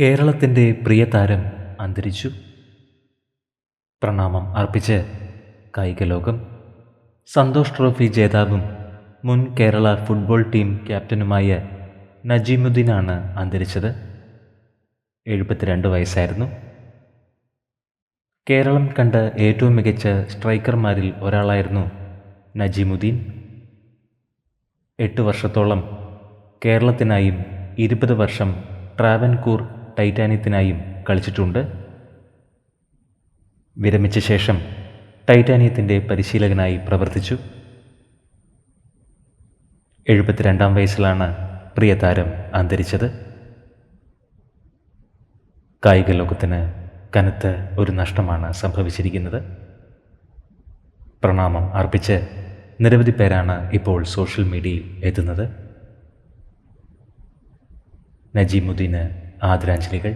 കേരളത്തിന്റെ പ്രിയ താരം അന്തരിച്ചു. പ്രണാമം അർപ്പിച്ച് കായിക ലോകം സന്തോഷ് ട്രോഫി ജേതാവും മുൻ കേരള ഫുട്ബോൾ ടീം ക്യാപ്റ്റനുമായ നജീമുദ്ദീനാണ് അന്തരിച്ചത്. എഴുപത്തിരണ്ട് വയസ്സായിരുന്നു. കേരളം കണ്ട ഏറ്റവും മികച്ച സ്ട്രൈക്കർമാരിൽ ഒരാളായിരുന്നു നജീമുദ്ദീൻ. എട്ട് വർഷത്തോളം കേരളത്തിനായും ഇരുപത് വർഷം ട്രാവൻകൂർ ടൈറ്റാനിയത്തിനായും കളിച്ചിട്ടുണ്ട്. വിരമിച്ച ശേഷം ടൈറ്റാനിയത്തിന്റെ പരിശീലകനായി പ്രവർത്തിച്ചു. എഴുപത്തിരണ്ടാം വയസ്സിലാണ് പ്രിയതാരം അന്തരിച്ചത്. കായിക ലോകത്തിന് കനത്ത ഒരു നഷ്ടമാണ് സംഭവിച്ചിരിക്കുന്നത്. പ്രണാമം അർപ്പിച്ച് നിരവധി പേരാണ് ഇപ്പോൾ സോഷ്യൽ മീഡിയയിൽ എത്തുന്നത്. നജീമുദ്ദീന് ആദരാഞ്ജലികൾ